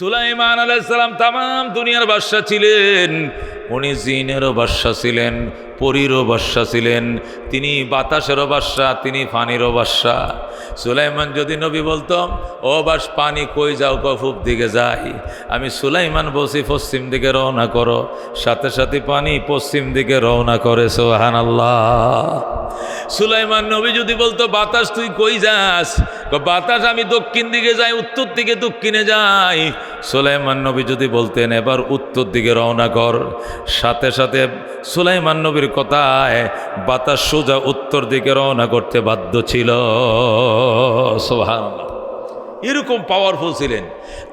সুলাইমান আলাইসালাম তাম দুনিয়ার বাদশাহ ছিলেন। উনি জিনেরও বাদশাহ ছিলেন। পরীরও বাদশা ছিলেন। তিনি বাতাসেরও বাদশা, তিনি পানিরও বাদশা। সুলাইমান যদি নবী বলতাম ও বাস, পানি কই যাও কফুব দিকে যাই। আমি সুলাইমান বসি পশ্চিম দিকে রওনা করো। সাথে সাথে পানি পশ্চিম দিকে রওনা করে সোহান আল্লাহ সুলাইমান নবী যদি বলতো, বাতাস, তুই কই যাস? বাতাস, আমি দক্ষিণ দিকে যাই, উত্তর দিকে দক্ষিণে যাই। সুলাইমান নবী যদি বলতেন, এবার উত্তর দিকে রওনা কর। সাথে সাথে সুলাইমান নবীর কথায় বাতাস সোজা উত্তর দিকে রওনা করতে বাধ্য ছিল। এরকম পাওয়ারফুল ছিলেন।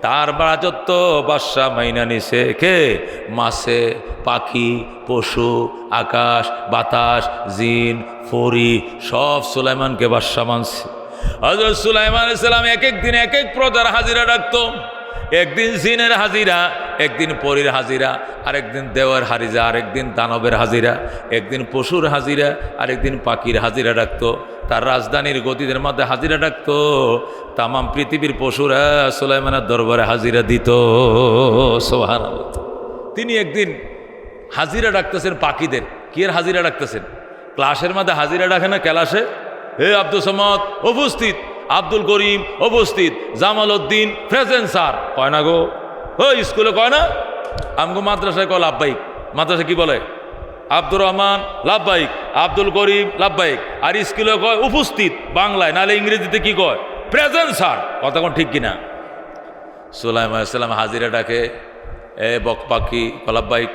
তার রাজত্ব বাদশাহ মাইনা নিছে কে মাছে, পাখি, পশু, আকাশ, বাতাস, জিন ফরি সব সুলাইমানকে বাদশাহ মানছে। হজরত সুলাইমান ইসলাম এক এক দিন এক এক প্রজার হাজিরা ডাকতো। একদিন জিনের হাজিরা, একদিন পরীর হাজিরা, আরেকদিন দেওয়ার হাজিরা আরেকদিন দানবের হাজিরা, একদিন পশুর হাজিরা, আরেকদিন পাখির হাজিরা ডাকতো। তার রাজধানীর গতিদের মধ্যে হাজিরা ডাকতো। তামাম পৃথিবীর পশুরা সুলাইমানের দরবারে হাজিরা দিত। সোহান তিনি একদিন হাজিরা ডাকতেছেন পাখিদের। কি এর হাজিরা ডাকতেছেন? ক্লাসের মধ্যে হাজিরা ডাকে না ক্লাসে? হে আব্দুল সমদ, উপস্থিত। আব্দুল করিম উপস্থিত জামাল উদ্দিন প্রেজেন্ট স্যার। কয় না গো? ও স্কুলে কয় না? আমগো মাদ্রাসায় কয় লাভবাহিক? মাদ্রাসা কি বলে? আব্দুর রহমান লাভবাহিক, আব্দুল করিম লাভবাহিক। আর স্কুলে কয় উপস্থিত বাংলায়, নাহলে ইংরেজিতে কি কয়? Present sir. কথা কোন ঠিক কিনা? সুলাইমাম হাজিরা ডাকে, এ বক পাখি লাভবাহিক?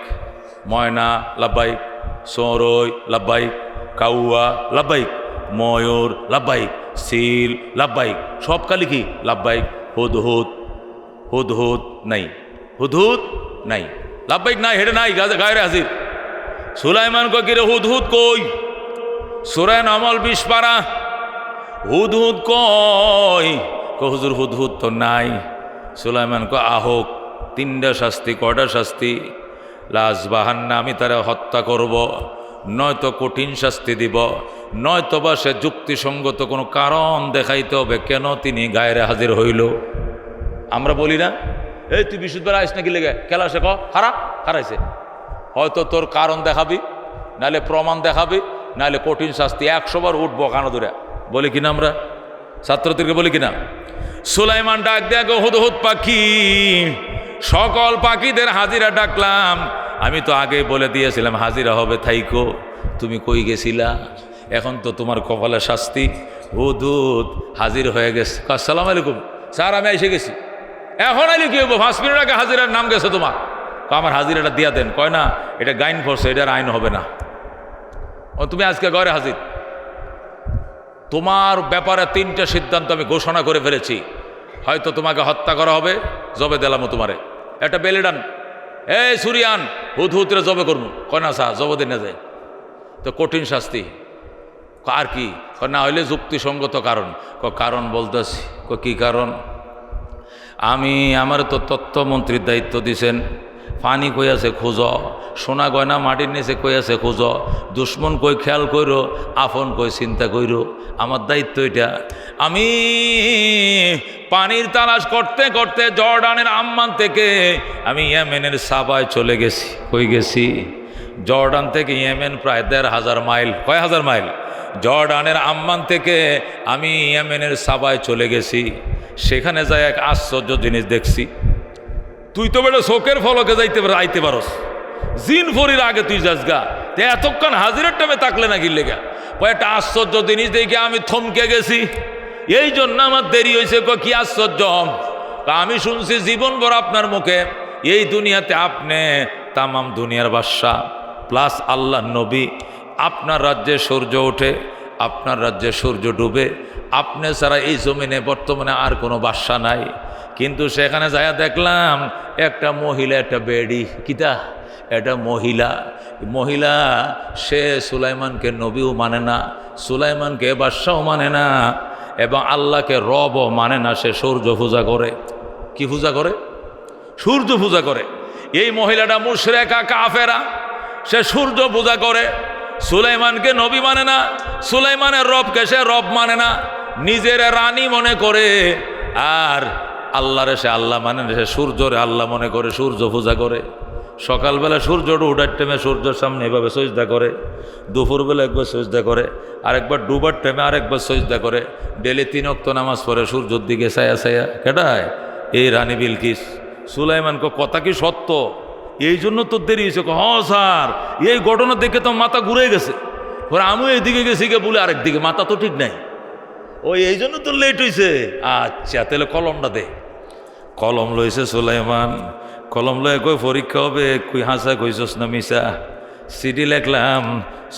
ময়না লাভবাহিক, সৌরই লাভবাহিক, কাউয়া লাভবাহিক, ময়ূর লাভবাহিক। সিল লাভবাহিক সব কালি কি? লাভবাহিক হুদহুদ হুদহুদ নাই। হুদহুদ নাই। লাভবাহিক নাই, হেডে নাই গায়ে গায়ে হাজির। সুলাইমান কিরে হুদহুদ কই? সুরায়ন আমল বিষ পারা। হুদহুদ কই ক হুজুর হুদহুদ তো নাই। সুলাইমান ক আহক তিনটা শাস্তি কটা শাস্তি? লাশ বাহান্না, আমি তারা হত্যা করব। নয়তো কঠিন শাস্তি দিব নয়তো বা সে যুক্তিসঙ্গত কোনো কারণ দেখাইতে হবে, কেন তিনি গায়ের হাজির হইল? আমরা বলি না, এই, তুই বিশুদ্ধ আইস নাকি লেগে? খেলা শেখ হারা, হারাইছে। হয়তো তোর কারণ দেখাবি, নাহলে প্রমাণ দেখাবি, নাহলে কঠিন শাস্তি একশোবার উঠবো কানো দূরে বলি কিনা আমরা? ছাত্রদেরকে বলি কিনা? সুলাইমান ডাক দেখো হুদ হুদ পাখি, সকল পাখিদের হাজিরা ডাকলাম আমি তো আগে বলে দিয়েছিলাম, হাজিরা হবে থাইকো। তুমি কই গেছিলা? এখন তো তোমার কপালে শাস্তি। হুদ হুদ হাজির হয়ে গেছে। আসসালাম আলাইকুম। স্যার, আমি এসে গেছি। এখন আইলে কি পাঁচ মিনিট আগে হাজিরার নাম গেছে তোমার। আমার হাজিরাটা দিয়া দেন। কয়, না, এটা গাইন ফোর্স, এটার আইন হবে না। ও, তুমি আজকে ঘরে হাজির। তোমার ব্যাপারে তিনটা সিদ্ধান্ত আমি ঘোষণা করে ফেলেছি। হয়তো তোমাকে হত্যা করা হবে, জবে দিলাম তোমারে। একটা বেলেডান এ সুরিয়ান, হুদ হুতরে জবে করব কনা সা জবে দিন যায়। তো কঠিন শাস্তি। আর কি? না হইলে যুক্তিসঙ্গত কারণ। ক কারণ বলতেছি। ক কি কারণ? আমি, আমার তো তথ্যমন্ত্রীর দায়িত্ব দিছেন। পানি কই আছে খোঁজ। সোনা গয়না মাটির নিচে কই আছে খোঁজ। দুশ্মন কই খেয়াল কইর, আপন কই চিন্তা কইর। আমার দায়িত্ব এটা। আমি পানির তালাশ করতে করতে জর্ডানের আম্মান থেকে আমি ইয়েমেনের সাবায় চলে গেছি, কই গেছি? জর্ডান থেকে ইয়েমেন প্রায় দেড় হাজার মাইল। কয় হাজার মাইল? জর্ডানের আম্মান থেকে আমি ইয়েমেনের সাবায় চলে গেছি। সেখানে যাই এক আশ্চর্য জিনিস দেখছি। তুই তো বেটা শোকের ফলকে যাইতে আইতে পারস। জিন ফরির আগে তুই যাস গা। তে এতক্ষণ হাজিরের টাইমে তাকলে না গিললে গা। কয়েকটা আশ্চর্য জিনিস দেখে, আমি থমকে গেছি। এই জন্য আমার দেরি হয়েছে ক কি আশ্চর্য তা আমি শুনছি জীবন ভর আপনার মুখে। এই দুনিয়াতে আপনি তামাম দুনিয়ার বাদশাহ। প্লাস আল্লাহ নবী। আপনার রাজ্যে সূর্য ওঠে, আপনার রাজ্যে সূর্য ডুবে। আপনি ছাড়া এই জমিনে বর্তমানে আর কোনো বাসা নাই। কিন্তু সেখানে যাইয়া দেখলাম একটা মহিলা, একটা বেডি। কিতা? একটা মহিলা। মহিলা, সে সুলাইমানকে নবীও মানে না, সুলাইমানকে বাদশাও মানে না, এবং আল্লাহকে রবও মানে না, সে সূর্য পূজা করে। কি পূজা করে? সূর্য পূজা করে। এই মহিলাটা মুশরেকা, কাফেরা। সে সূর্য পূজা করে। সুলাইমানকে নবী মানে না, সুলাইমানের রবকে সে রব মানে না। নিজের রানী মনে করে। আর আল্লাহরে সে আল্লাহ মানে সে সূর্যরে আল্লাহ মনে করে, সূর্য পূজা করে। সকালবেলা সূর্যটা উঠার টাইমে সূর্যের সামনে এভাবে সজদা করে, দুপুরবেলা একবার সজদা করে, আরেকবার ডুবার টাইমে আরেকবার সজদা করে ডেলি তিন অক্ত নামাজ পড়ে সূর্যর দিকে সায়া সায়া কেটায় এই রানী বিলকিস সুলাইমানকে কথা কি সত্য? এই জন্য তো দেরি হয়েছে হ স্যার, এই ঘটনা দেখে তো মাথা ঘুরে গেছে। ওরা আমিও এইদিকে গেছি গে বলে আরেকদিকে, মাথা তো ঠিক নাই। ওই, এই জন্য তো লেট হয়েছে আচ্ছা তাহলে কলমটা দে। কলম লইছে সুলাইমান কলম লয়ে কই পরীক্ষা হবে কুই হাসা কইছস না মিশা সিডি লেখলাম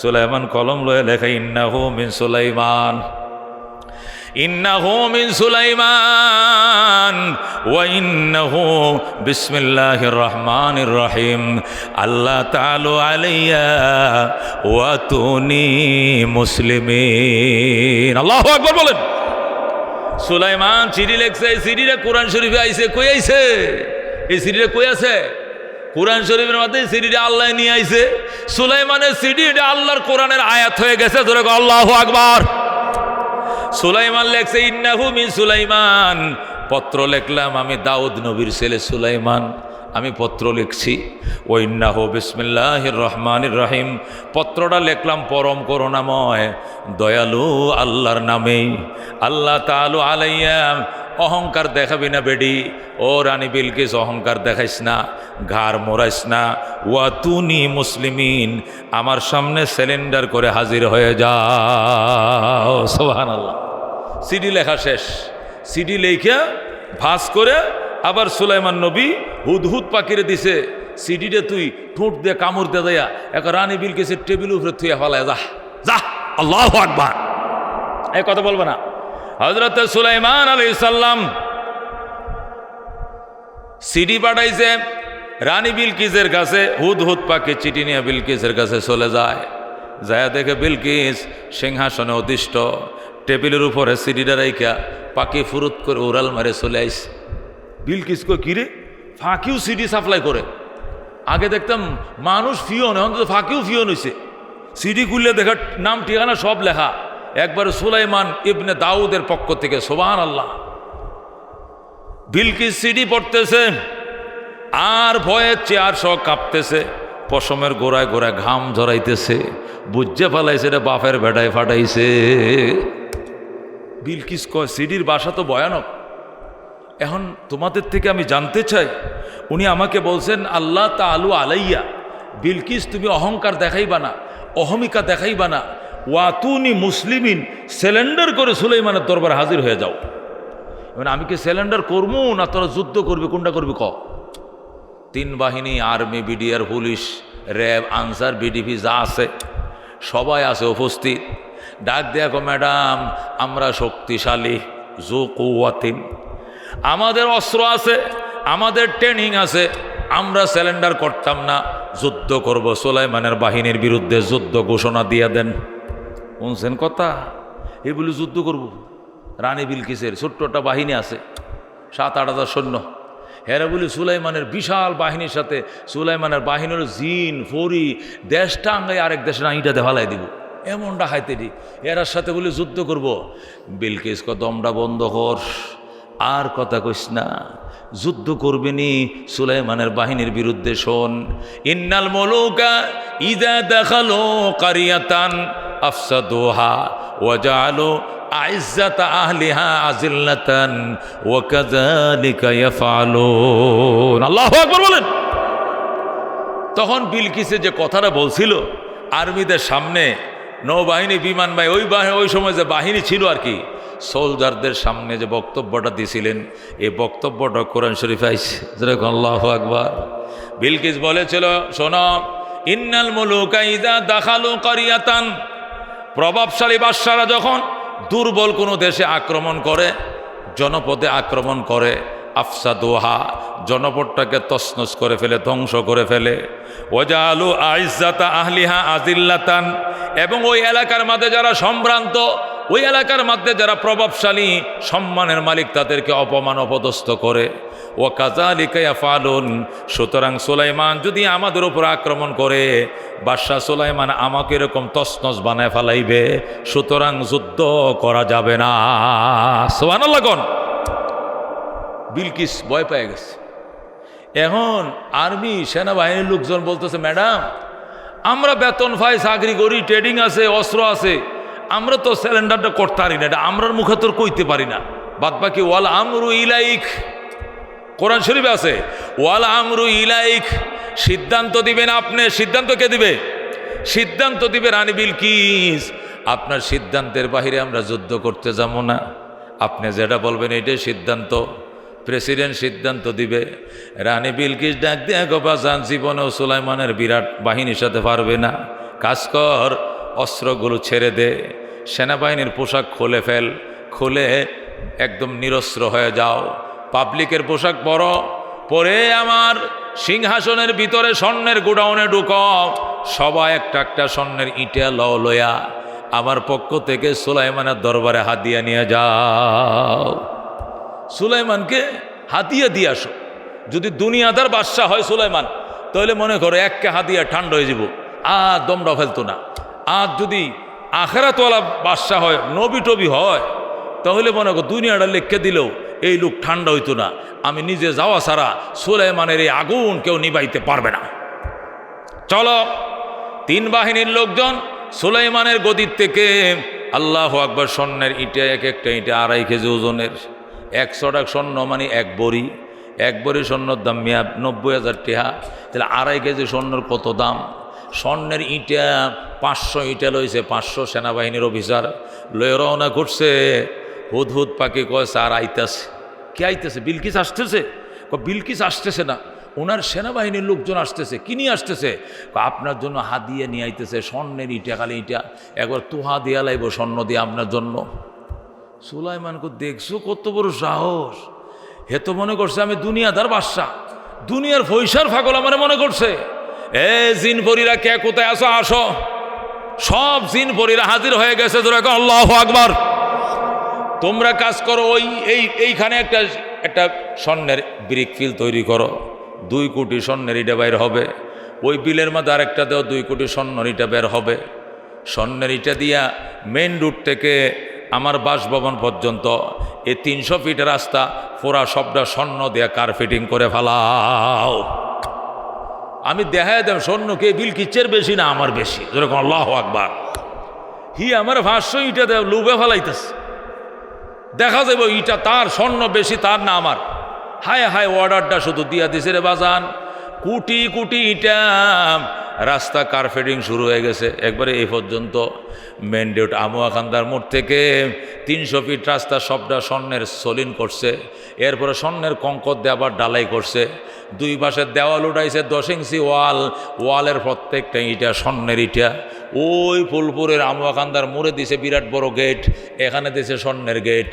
সুলাইমান কলম লয়ে লেখা ইন্না হো মিন সুলাইমান ইন্নাহু মিন সুলাইমান ওয়া ইন্নাহু বিসমিল্লাহির রহমানির রহিম। আল্লাহ তাআলা আলাইয়া, ওয়া তুনি মুসলিমিন। আল্লাহু আকবার বলেন। সুলাইমান, চিঠি লেখছে, এই চিঠিটা কোরআন শরীফে আইছে, কই আইছে? এই চিঠিটা কই আছে? কোরআন শরীফের মধ্যে সিডিটা আল্লাহ নিয়ে আইছে। সুলাইমানের সিডি এটা আল্লাহর কোরআনের আয়াত হয়ে গেছে, ধরে আল্লাহ আকবার। সুলাইমান লেখছে, ইন্নাহু মিন সুলাইমান। পত্র লেখলাম আমি, দাউদ নবীর ছেলে সুলাইমান। আমি পত্র লিখছি। ও ইন্নাহু বিসমিল্লাহির রহমানির রহিম। পত্রটা লিখলাম পরম করুণাময়। দয়ালু আল্লাহর নামেই আল্লাহ তালু আলাইয়া। অহংকার দেখাবি না বেডি। ও রানী বিলকিস, অহংকার দেখাইস না। ঘাড় মোরাইস না। ওয়া তুনি মুসলিমিন। আমার সামনে সিলিন্ডার করে হাজির হয়ে যাও সোহান আল্লাহ সিডি লেখা শেষ। সিডি লেখা ভাস করে আবার সুলাইমান নবী হুদহুদ পাখিরে দিছে সিডিটা তুই ঠোঁট দিয়ে কামড় দিয়ে দেয়া, এক রানী বিলকিসের টেবিল উপরে তুই ফেলায় যা যা আল্লাহ আকবার। এই কথা বলব না। হজরত সুলাইমান আলী সাল্লাম সিডি পাঠাইছে রানী বিলকিসের কাছে, হুদ হুদ পাখি চিঠি নিয়ে বিলকিসের কাছে চলে যায়। যায় দেখে বিলকিস সিংহাসনে অধিষ্ঠ, টেবিলের উপরে সিডিটা রাইখা পাখি ফুরুত করে উড়াল মারে চলে আইস বিলকিস কো কিরে ফাঁকিও সিডি সাপ্লাই করে। আগে দেখতাম মানুষ ফিওন এখন তো ফাঁকিও ফিওন হয়েছে সিডি খুললে দেখার নাম, ঠিকানা সব লেখা। একবার সুলাইমান ইবনে দাউদের পক্ষ থেকে সোবান আল্লাহ বিলকিস সিডি পড়তেছে, আর ভয়ে চেয়ার সহ কাঁপতেছে, পশমের গোড়ায় গোড়ায় ঘাম ঝরাইতেছে, বুঝে ফেলাইছে রে বাপের বেটায় ফাটাইছে। বিলকিস কয়, সিডির বাসা তো ভয়ানক। এখন তোমাদের থেকে আমি জানতে চাই, উনি আমাকে বলছেন, আল্লাহ তা আলু আলাইয়া, বিলকিস তুমি অহংকার দেখাইবা না, অহমিকা দেখাইবা না ওয়াতুনি মুসলিমিন, সিলিন্ডার করে সুলাইমানের দরবার হাজির হয়ে যাও। এবার আমি কি সিলিন্ডার করব না তোরা যুদ্ধ করবি কোনটা করবি, ক? তিন বাহিনী, army, BDR, police, RAB, Ansar, VDP যা আছে, সবাই আছে উপস্থিত। ডাক দেখো ম্যাডাম, আমরা শক্তিশালী জো কৌয়াতিন আমাদের অস্ত্র আছে, আমাদের ট্রেনিং আছে, আমরা সিলিন্ডার করতাম না, যুদ্ধ করব। সোলাইমানের বাহিনীর বিরুদ্ধে যুদ্ধ ঘোষণা দিয়ে দেন। শুনছেন কথা? এই বলে যুদ্ধ করব। রানী বিলকিসের ছোট্ট একটা বাহিনী আছে, সাত, আট হাজার সৈন্য। হেরা বলি সুলাইমানের বিশাল বাহিনীর সাথে, সুলাইমানের বাহিনীর জিন, ফরি, দেশটা আঙ্গাই আরেক দেশের ইটাতে ফালাই দিব। এমনটা হাইতে দি। এরার সাথে বলি যুদ্ধ করব। বিলকিস দমটা বন্ধ কর। আর কথা কইস না। যুদ্ধ করবেনি সুলাইমানের বাহিনীর বিরুদ্ধে শোন। ইন্নাল মলুকা ইদা দেখাল কারিয়াতান আফসাদোহা ওয়াজালো আইজাত আহলিহা আজিল্লাতান ওয়াকাযালিকা ইয়াফআলুন। আল্লাহু আকবার বলেন। তখন বিলকিসে যে কথাটা বলছিল, আর্মিদের সামনে নৌবাহিনী, বিমান বাহিনী, ওই বাহিনী ওই সময় যে বাহিনী ছিল আর কি সোলজারদের সামনে যে বক্তব্যটা দিছিলেন, এই বক্তব্যটা কোরআন শরীফ আইছে। যেরকম আল্লাহ আকবার। বিলকিস বলেছিল, শোন, ইন্নাল দাখালু প্রভাবশালী বাদশারা যখন দুর্বল কোনো দেশে আক্রমণ করে, জনপদে আক্রমণ করে আফসা দোহা জনপদটাকে তসনস করে ফেলে, ধ্বংস করে ফেলে ওজা আলু আইজাতা আহলিহা আজিল্লাতান এবং ওই এলাকার মধ্যে যারা সম্ভ্রান্ত ওই এলাকার মধ্যে যারা প্রভাবশালী, সম্মানের মালিক তাদেরকে অপমান অপদস্থ করে। ও কাজালিকায়া ফালুন সুতরাং সুলাইমান যদি আমাদের উপর আক্রমণ করে বাদশাহ সুলাইমান আমাকে এরকম তসনস বানায় ফেলাইবে, সুতরাং যুদ্ধ করা যাবে না। সোহান লাগন বিলকিস ভয় পেয়ে গেছে। এখন আর্মি, সেনাবাহিনীর লোকজন বলতেছে, ম্যাডাম, আমরা বেতন পাই চাকরি করি, ট্রেডিং আছে, অস্ত্র আছে আমরা তো সিলিন্ডারটা করতে পারি না, এটা আমরার মুখে তোর কইতে পারি না। বাদ বাকি, ওয়াল আমরু ইলাইক। কোরআন শরীফ আছে, ওয়াল আমরু ইলাইক। সিদ্ধান্ত দিবেন আপনি, সিদ্ধান্ত কে দিবে? সিদ্ধান্ত দিবে রানী বিলকিস। আপনার সিদ্ধান্তের বাহিরে আমরা যুদ্ধ করতে যাব না। আপনি যেটা বলবেন এটাই সিদ্ধান্ত। প্রেসিডেন্ট সিদ্ধান্ত দিবে। রানী বিলকিস ডাক দিয়ে গোপাজান জীবনেও সুলাইমানের বিরাট বাহিনীর সাথে পারবে না। কাজ কর। অস্ত্রগুলো ছেড়ে দে, সেনাবাহিনীর পোশাক খুলে ফেল, খুলে একদম নিরস্ত্র হয়ে যাও। পাবলিকের পোশাক পরো, পরে আমার সিংহাসনের ভিতরে স্বর্ণের গোডাউনে ঢুক। সবাই একটা একটা স্বর্ণের ইটা লও লয়া, আমার পক্ষ থেকে সুলাইমানের দরবারে হাতিয়া নিয়ে যাও। সুলাইমানকে হাতিয়া দিয়ে আসো। যদি দুনিয়াদার বাদশাহ হয় সুলাইমান, তাহলে মনে করো এককে হাতিয়া ঠান্ডা হয়ে যাব। আর দমটা ফেলতো না। আর যদি আখেরাতওয়ালা বাদশাহ হয় নবী টবি হয়, তাহলে মনে করো দুনিয়াটা লিখে দিলেও এই লোক ঠান্ডা হইতো না। আমি নিজে যাওয়া ছাড়া সুলাইমানের এই আগুন কেউ নিবাইতে পারবে না। চলো, তিন বাহিনীর লোকজন সুলাইমানের গদির থেকে আল্লাহ আকবর স্বর্ণের ইটে, এক একটা ইটে আড়াই কেজি ওজনের একশো টাকা স্বর্ণ মানে এক বড়ি এক বড়ি স্বর্ণর দাম মিয়া নব্বই হাজার টেহা, তাহলে আড়াই কেজি স্বর্ণর কত দাম? স্বর্ণের ইটা, পাঁচশো ইটা লইছে, পাঁচশো সেনাবাহিনীর অফিসার। লয়ে রওনা করছে। হুদ হুদ পাখি কয়, স্যার, আইতাছে। কে আইতেছে? বিলকিস আসতেছে। বিলকিস আসতেছে না। ওনার সেনাবাহিনীর লোকজন আসতেছে। কি নিয়ে আসতেছে? আপনার জন্য হাত দিয়ে নিয়ে আইতেছে, স্বর্ণের ইটা, খালি ইটা। একবার তুহা দিয়া লাইব স্বর্ণ দিয়ে আপনার জন্য। সুলাইমানকে দেখছ কত বড় সাহস? হে তো মনে করছে আমি দুনিয়াদার বাদশা দুনিয়ার পয়সার ফাগল আমার মনে করছে। এ জিন পরীরা কে, কোথায় আসো আসো। সব জিন পরীরা হাজির হয়ে গেছে তোরা আল্লাহ আকবার। তোমরা কাজ করো, ওই, এই, এইখানে একটা একটা স্বর্ণের ব্রিক ফিল তৈরি করো। দুই কোটি স্বর্ণের ইটা বের হবে। ওই বিলের মধ্যে আরেকটা দেও, দুই কোটি স্বর্ণের ইটা বের হবে। স্বর্ণের ইটা দিয়া মেন রুট থেকে আমার বাসভবন পর্যন্ত এই তিনশো ফিটের রাস্তা, পুরা সবটা স্বর্ণ দিয়া কার ফিটিং করে ফেলাও। আমি দেখায় দেব স্বর্ণকে বিল কিচ্ছের বেশি না, আমার বেশি। যেরকম আল্লাহ আকবার। হি আমার ভাষ্য, ইটা দেব, লুবে ফেলাইতেছে। দেখা যাবে ইটা তার স্বর্ণ বেশি, তার না আমার। হায় হায় অর্ডারটা শুধু দিয়া দিছে রে বাজান। কুটি কুটি ইটা রাস্তা কারফেডিং শুরু হয়ে গেছে। একবারে এই পর্যন্ত মেন রোড আমুয়াখান্দার মোড় থেকে তিনশো ফিট রাস্তা সবটা স্বর্ণের সলিন করছে। এরপরে স্বর্ণের কঙ্কর দিয়ে আবার ডালাই করছে। দুই পাশের দেওয়াল উঠাইছে দশ ইঞ্চি ওয়াল। ওয়ালের প্রত্যেকটা ইটা স্বর্ণের ইটা। ওই ফুলপুরের আমুয়াকান্দার মোড়ে দিছে বিরাট বড় গেট, এখানে দিছে স্বর্ণের গেট।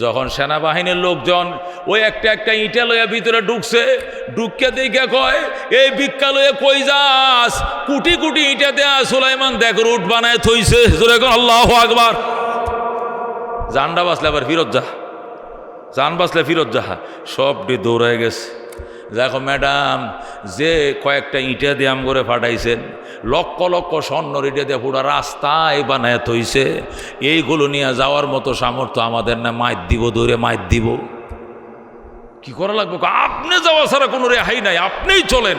যখন সেনাবাহিনীর লোকজন ওই একটা একটা ইটা লইয়া ভিতরে ঢুকছে, ঢুককে দেখে কয়, এই ভিক্ষা লইয়া কই যাস? কুটি কুটি ইটা দেয়া সুলাইমান দেখ, রুট বানায় থইছে। আল্লাহ আকবার। জানডা বাসলে আবার ফিরত যা জান বাসলে ফিরত যাহা সবটি দৌড়ায় গেছে। দেখো ম্যাডাম, যে কয়েকটা ইটা দিয়ে করে ফাটাইছেন, লক্ষ লক্ষ স্বর্ণ ইটা দিয়ে পুরো রাস্তায় বানায় থইছে এইগুলো নিয়ে যাওয়ার মতো সামর্থ্য আমাদের না, মাইর দিব, দৌড়ে মাইর দিব। কি করা লাগবে? আপনি যাওয়া ছাড়া কোনো রেহাই নাই, আপনিই চলেন।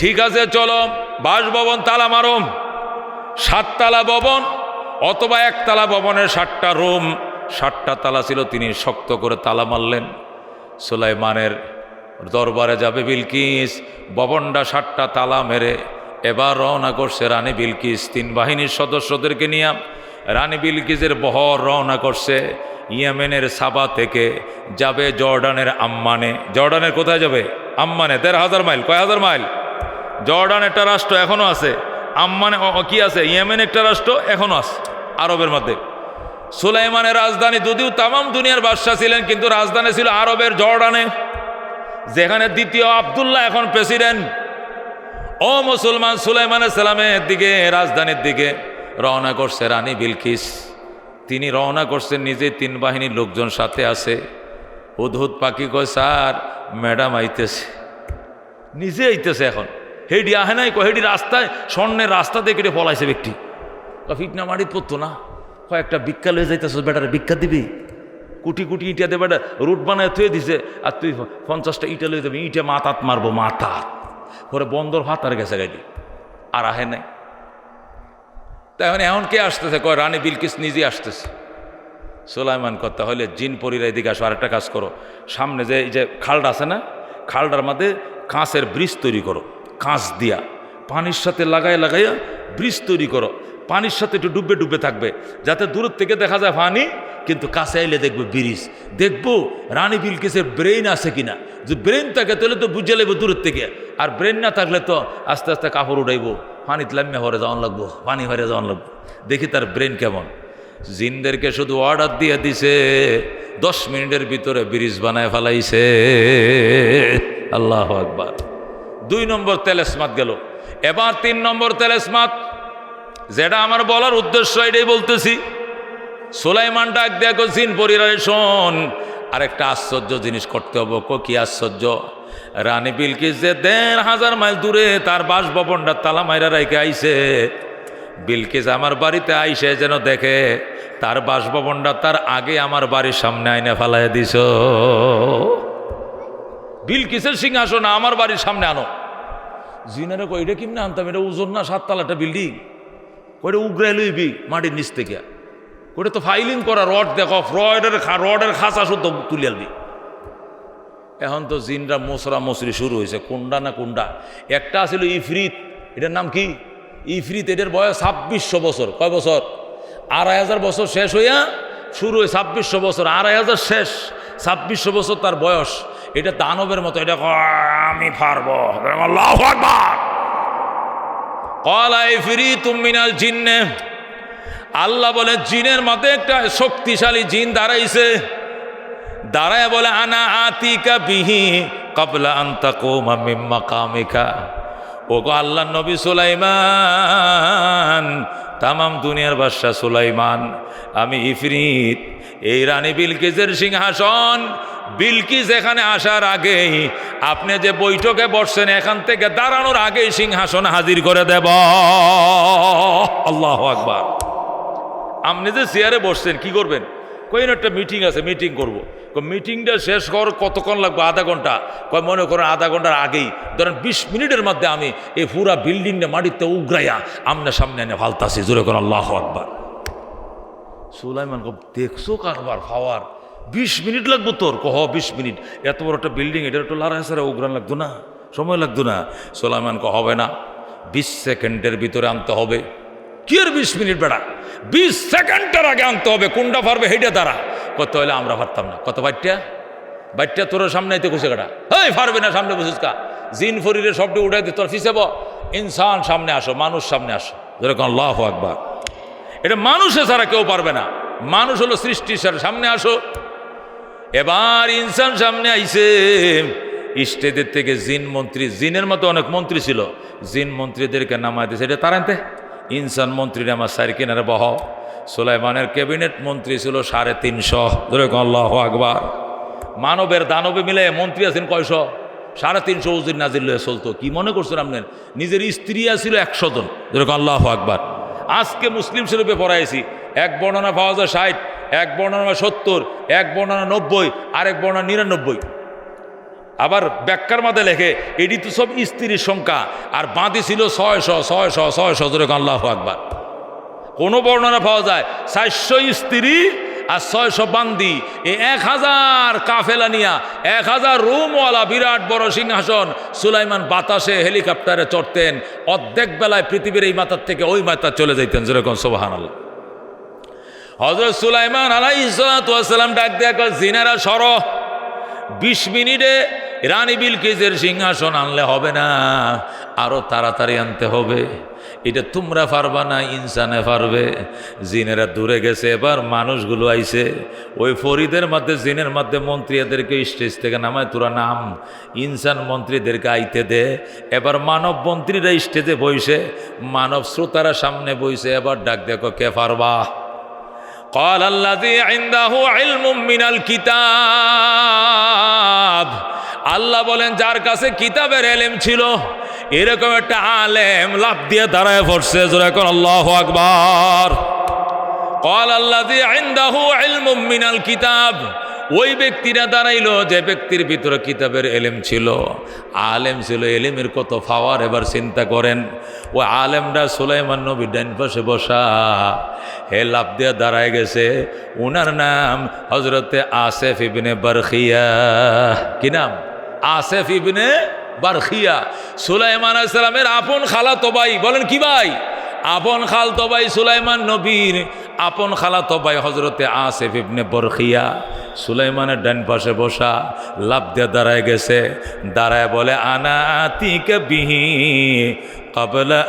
ঠিক আছে, চলো, বাসভবন তালা মারো সাততলা ভবন অথবা একতলা ভবনের ষাটটা রুম ষাটটা তালা ছিল, তিনি শক্ত করে তালা মারলেন। সুলাইমানের দরবারে যাবে বিলকিস ভবনটা ষাটটা তালা মেরে। এবার রওনা করছে রানী বিলকিস। তিন বাহিনীর সদস্যদেরকে নিয়ে রানী বিলকিসের বহর রওনা করছে ইয়েমেনের সাবা থেকে। যাবে জর্ডানের আম্মানে। জর্ডানের কোথায় যাবে? আম্মানে, দেড় হাজার মাইল। কয় হাজার মাইল? জর্ডান একটা রাষ্ট্র এখনও আছে। আম্মানে কি আছে? ইয়েমেন একটা রাষ্ট্র এখনও আছে। আরবের মধ্যে। সুলাইমানের রাজধানী যদিও তামাম দুনিয়ার বাদশাহ ছিলেন, কিন্তু রাজধানী ছিল আরবের জর্ডানে, যেখানে দ্বিতীয় আবদুল্লাহ এখন প্রেসিডেন্ট। ও মুসলমান সুলাইমান সালামের দিকে, রাজধানীর দিকে রওনা করছে রানী বিলকিস। তিনি রওনা করছেন নিজে তিন বাহিনীর লোকজন সাথে আছে। উদ্হুত পাখি কয়, স্যার, ম্যাডাম আইতেছে। নিজে আইতেছে এখন। হেডি আহে নাই, কয়, হেডি রাস্তায়, স্বর্ণের রাস্তা কেটে পলাইছে ব্যক্তি। ফিটনা মাটিত পড়তো না। কয়েকটা ভিক্ষা লয়ে যাইতেছ বেটারে, ভিক্ষা দিবি? কুটি কুটি ইটা দেবে একটা রুট বানায় থুয়ে দিছে, আর তুই পঞ্চাশটা ইটা লয়ে দেবে ইটে মাথাত মারবো মাথাত পরে বন্দর ভাত আর গেছে গাড়ি আর আহে নাই। তাই এখন কে আসতেছে? কয়, রানী বিলকিস নিজে আসতেছে। সোলাইমান করতে হলে জিন পরিরা এদিকে আসো, আরেকটা কাজ করো। সামনে যে এই যে খালটা আছে না, খালটার মধ্যে কাঁচের ব্রিজ তৈরি করো, কাঁচ দিয়া। পানির সাথে লাগাই লাগাইয়া ব্রিজ তৈরি করো। পানির সাথে একটু ডুবে ডুবে থাকবে। যাতে দূর থেকে দেখা যায় পানি কিন্তু কাছে আইলে দেখবে ব্রিজ। দেখব রানী বিলকিসের ব্রেইন আছে কিনা। যে ব্রেন থাকে, তাহলে তো বুঝে লাগবে দূরের থেকে। আর ব্রেন না থাকলে তো আস্তে আস্তে কাপড় উঠাইবো পানি লাম্মে হরে যাওয়ান লাগবো পানি হরে যাওয়ান লাগবো। দেখি তার ব্রেন কেমন। জিনদেরকে শুধু অর্ডার দিয়ে দিছে, দশ মিনিটের ভিতরে ব্রিজ বানায় ফেলাইছে। আল্লাহ আকবার। দুই নম্বর তেলেসমাত গেল। এবার তিন নম্বর তেলেসমাত যেটা আমার বলার উদ্দেশ্য এটাই বলতেছি। সোলাইমান ডাক দেখো জিন পরিবারে শোন, আরেকটা আশ্চর্য জিনিস করতে হবে। কো আশ্চর্য? রানী বিলকিস যে দেড় হাজার মাইল দূরে তার বাসভবনটা তালা মাইরা রাইকে আইসে বিলকিস আমার বাড়িতে আইসে যেন দেখে, তার বাসভবনটা তার আগে আমার বাড়ির সামনে আইনে ফেলাই দিছ। বিলকিসের সিংহাসন আমার বাড়ির সামনে আনো। জিনারে কই এটা কেমনে আনতাম? এটা ওজন না সাততলাটা বিল্ডিং? কইটা উগরাই লইবি মাটির নিচ থেকে। কইটা তো ফাইলিং করা রড দেখো রডের রডের খাঁচা শুদ্ধ তুলে আলবি এখন তো জিনরা মোসরা মসরি শুরু হয়েছে, কোনডা না কোনডা। একটা ছিল ইফরিত, এটার নাম কি? ইফরিত এটার বয়স ছাব্বিশশো বছর। কয় বছর? আড়াই হাজার বছর শেষ হইয়া শুরু হয় ছাব্বিশশো বছর, আড়াই হাজার শেষ। ছাব্বিশশো বছর তার বয়স। এটা দানবের মতো, এটা আমি পারব। আল্লাহু ফিরি জিন্নে। আল্লাহ বলে, জিনের মতে একটা শক্তিশালী জিন দাঁড়াইছে। দাঁড়ায় বলে, আনা আতিকা বিহি কবলা আন্তা কোমা মিম্মা কামিকা ও গো আল্লাহ নবী সুলাইমান, তামাম দুনিয়ার বাদশাহ সুলাইমান। আমি ইফরিত, এই রানী বিলকেজের সিংহাসন বিলকিস এখানে আসার আগেই আপনি যে বৈঠকে বসছেন, এখান থেকে দাঁড়ানোর আগেই সিংহাসন হাজির করে দেব। আল্লাহ আকবার। আপনি যে চেয়ারে বসছেন, কি করবেন? কই একটা মিটিং আছে মিটিং করব। মিটিংটা শেষ কর, কতক্ষণ লাগবে? আধা ঘণ্টা। কয় মনে করেন আধা ঘণ্টার আগেই, ধরেন বিশ মিনিটের মধ্যে আমি এই পুরা বিল্ডিংটা মাটিতে উগরাইয়া আমনে সামনে এনে ফালতাছি। জোরে করে আল্লাহ আকবার। সুলাইমান দেখছ কারবার খাওয়ার বিশ মিনিট লাগবো তোর। কহ, বিশ মিনিট। এত বড় একটা বিল্ডিং এটা একটু লারা সারা উগ্রান লাগতো না? সময় লাগতো না। সোলাইমান ক হবে না। বিশ সেকেন্ডের ভিতরে আনতে হবে। কি আর বিশ মিনিট বেড়া? বিশ সেকেন্ডের আগে আনতে হবে। কোনটা পারবে হেঁটে তারা কত হলে আমরা পারতাম না। কত বাচ্চা বাচ্চা তোর সামনে আইতে খুশি কাটা। এই পারবে না সামনে বসিস কা। জিন ফরিরে সবটি উঠাই দিতে তোর ফিসেব ইনসান সামনে আসো, মানুষ সামনে আসো। যেরকম আল্লাহ আকবার। এটা মানুষে ছাড়া কেউ পারবে না। মানুষ হলো সৃষ্টির সামনে আসো। এবার ইনসান সামনে আইছে। স্টেজের থেকে জিন মন্ত্রী, জিনের মতো অনেক মন্ত্রী ছিল। জিন মন্ত্রীদেরকে নামাই দিয়েছে এটা তারানতে ইনসান মন্ত্রী আমার সারি কিনারে বহ। সুলাইমানের ক্যাবিনেট মন্ত্রী ছিল সাড়ে তিনশো। ধরে আল্লাহ আকবার। মানবের দানবে মিলে মন্ত্রী আছেন কয়শো? সাড়ে তিনশো উজির নাজির লয়ে চলতো। কি মনে করছেন আপনার নিজের স্ত্রী আছিল একশো জন। যেরকম আল্লাহ আকবার। আজকে মুসলিম শরীফে পড়াইছি। এক বর্ণনা পাওয়া যায় ষাট। এক বর্ণনা সত্তর, এক বর্ণনা নব্বই, আরেক বর্ণনা নিরানব্বই। আবার ব্যাখ্যার মাঝে লেখে, এটি তো সব স্ত্রীর সংখ্যা, আর বাঁধি ছিল ছয়শো ছয়শো ছয়শো যেরকম আল্লাহ আকবার। কোনো বর্ণনা পাওয়া যায়, চারশো স্ত্রী আর ছয়শো বান্দি। এই এক হাজার কাফেলা নিয়া, এক হাজার রুমওয়ালা বিরাট বড় সিংহাসন, সুলাইমান বাতাসে হেলিকপ্টারে চড়তেন, অর্ধেক বেলায় পৃথিবীর এই মাথার থেকে ওই মাথা চলে যাইতেন, যেরকম সোবাহান আল্লাহ হজরত সুলাইমান আলাইসালাম ডাক দেয়া জিনারা সর। বিশ মিনিটে রানী বিলকিসের সিংহাসন আনলে হবে না। আরও তাড়াতাড়ি আনতে হবে। এটা তোমরা পারবা না, ইনসানে পারবে। জিনেরা দূরে গেছে, এবার মানুষগুলো আইছে। ওই ফরিদের মধ্যে, জিনের মধ্যে মন্ত্রী এদেরকে স্টেজ থেকে নামায়, তোরা নাম। ইনসান মন্ত্রীদেরকে আইতে দে। এবার মানব মন্ত্রীরা স্টেজে বইছে মানব শ্রোতারা সামনে বইছে এবার ডাক দেখো কে পারবা? قال الذي عنده علم من الكتاب আল্লাহ বলেন যার কাছে কিতাবের এলেম ছিল এরকম একটা আলেম লাভ দিয়ে দাঁড়ায় পড়ছে যেরকম আল্লাহ আকবার কল আল্লাহ মিনাল কিতাব ওই ব্যক্তিরা দাঁড়াইলো, যে ব্যক্তির ভিতরে কিতাবের এলেম ছিল। আলেম ছিল, এলেমের কত ফাওয়ার এবার চিন্তা করেন। ও আলেমরা সুলাইমান নবী ডাইন পাশে বসা, হে লাভ দিয়ে দাঁড়ায় গেছে। ওনার নাম হজরতে আসেফ ইবনে বারখিয়া। কি নাম? আসেফ ইবনে বারখিয়া। সুলাইমান আসসালামের আপন খালা তো ভাই। বলেন, কি ভাই? আপন খাল তবাই সুলাইমান নবীর, আপন খালা তবাই হজরতে আসেফ ইবনে বরখিয়া। সুলাইমানের ডান পাশে বসা লাভ দিয়ে দাঁড়ায় গেছে। দাঁড়ায় বলে, আনা আতিকে বিহি কবলা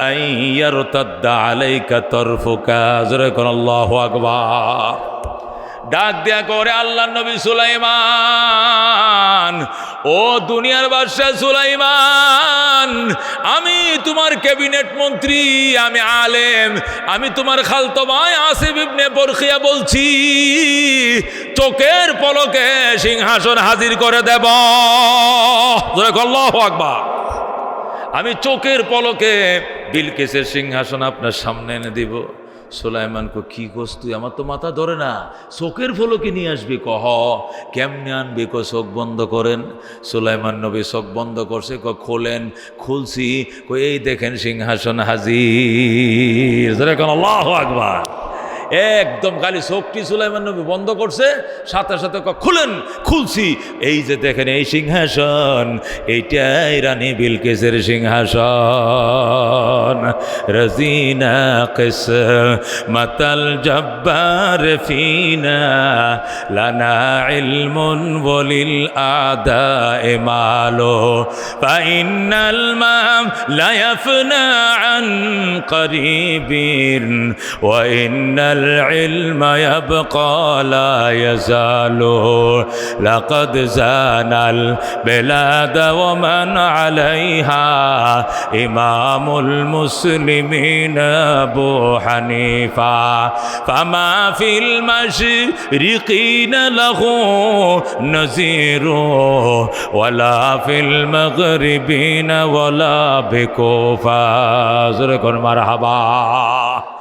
আলাইকা তরফুকা। জোরে কোন আকবার। ডাক দেয়া করে আল্লাহ নবী সুলাইমান, ও দুনিয়ার বাদশাহ সুলাইমান, আমি তোমার ক্যাবিনেট মন্ত্রী, আমি আলেম, আমি তোমার খালতো ভাই আসিফ ইবনে বরখিয়া বলছি, চোখের পলকে সিংহাসন হাজির করে দেব। আকবার। আমি চোখের পলকে বিলকেসের সিংহাসন আপনার সামনে এনে দিব। সোলাইমান কো কি কোস তুই? আমার তো মাথা ধরে না। শোকের ফলকে নিয়ে আসবি, কহ। কেমনে আনবি? কো শোক বন্ধ করেন। সোলাইমান নবী শোক বন্ধ করছে ক খোলেন, খুলছি। কই এই দেখেন সিংহাসন হাজির। ধরে কোন, আল্লাহ আকবার। একদম খালি শক্তি সুলাইমান নবী বন্ধ করছে, সাথে সাথে খুলেন, খুলছি। এই যে দেখেন, এই সিংহাসন, এইটাই রানী বিলকেসের সিংহাসন। রাজিনা কেস, মাতাল জব্বার ফিনা, লানা ইলমুন বলিল আদা এ মালো, ফাইনাল মাম লায়াফনা আন করিবিন ওয়াইন্না العلم يبقى لا يزال. لقد زان البلاد ومن عليها إمام المسلمين أبو حنيفة. فما في المشرقين له نذير ولا في المغربين ولا بكوفة. مرحبا